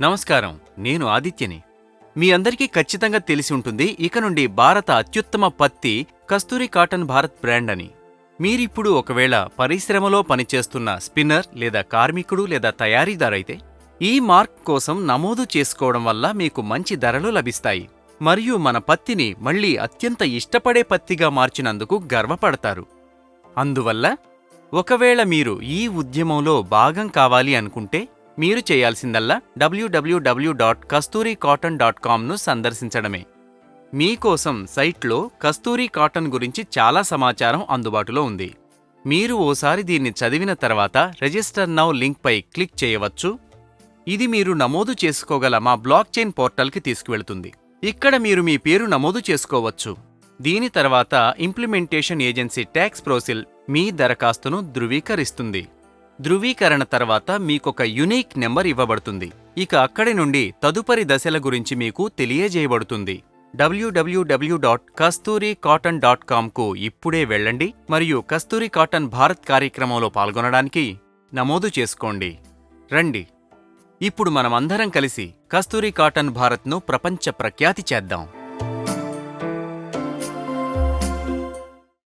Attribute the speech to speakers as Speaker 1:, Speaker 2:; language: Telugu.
Speaker 1: నమస్కారం నేను ఆదిత్యని. మీ అందరికీ ఖచ్చితంగా తెలిసి ఉంటుంది ఇక నుండి భారత అత్యుత్తమ పత్తి కస్తూరి కాటన్ భారత్ బ్రాండ్ అని. మీరిప్పుడు ఒకవేళ పరిశ్రమలో పనిచేస్తున్న స్పిన్నర్ లేదా కార్మికుడు లేదా తయారీదారైతే ఈ మార్క్ కోసం నమోదు చేసుకోవడం వల్ల మీకు మంచి ధరలు లభిస్తాయి. మరియు మన పత్తిని మళ్ళీ అత్యంత ఇష్టపడే పత్తిగా మార్చినందుకు గర్వపడతారు. అందువల్ల ఒకవేళ మీరు ఈ ఉద్యమంలో భాగం కావాలి అనుకుంటే మీరు చేయాల్సిందల్లా W W W dot Kasturi cotton dot కామ్ను సందర్శించడమే మీకోసం సైట్లో కస్తూరి కాటన్ గురించి చాలా సమాచారం అందుబాటులో ఉంది. మీరు ఓసారి దీన్ని చదివిన తర్వాత రిజిస్టర్ నౌ లింక్పై క్లిక్ చేయవచ్చు. ఇది మీరు నమోదు చేసుకోగల మా బ్లాక్ చైన్ పోర్టల్కి తీసుకువెళుతుంది. ఇక్కడ మీరు మీ పేరు నమోదు చేసుకోవచ్చు. దీని తర్వాత ఇంప్లిమెంటేషన్ ఏజెన్సీ ట్యాక్స్ ప్రోసిల్ మీ దరఖాస్తును ధృవీకరిస్తుంది. ధృవీకరణ తర్వాత మీకొక యునీక్ నెంబర్ ఇవ్వబడుతుంది. ఇక అక్కడి నుండి తదుపరి దశల గురించి మీకు తెలియజేయబడుతుంది. W W W dot Kasturi cotton dot కామ్కు ఇప్పుడే వెళ్ళండి మరియు కస్తూరి కాటన్ భారత్ కార్యక్రమంలో పాల్గొనడానికి నమోదు చేసుకోండి. రండి. ఇప్పుడు మనమందరం కలిసి కస్తూరి కాటన్ భారత్ను ప్రపంచ ప్రఖ్యాతి చేద్దాం.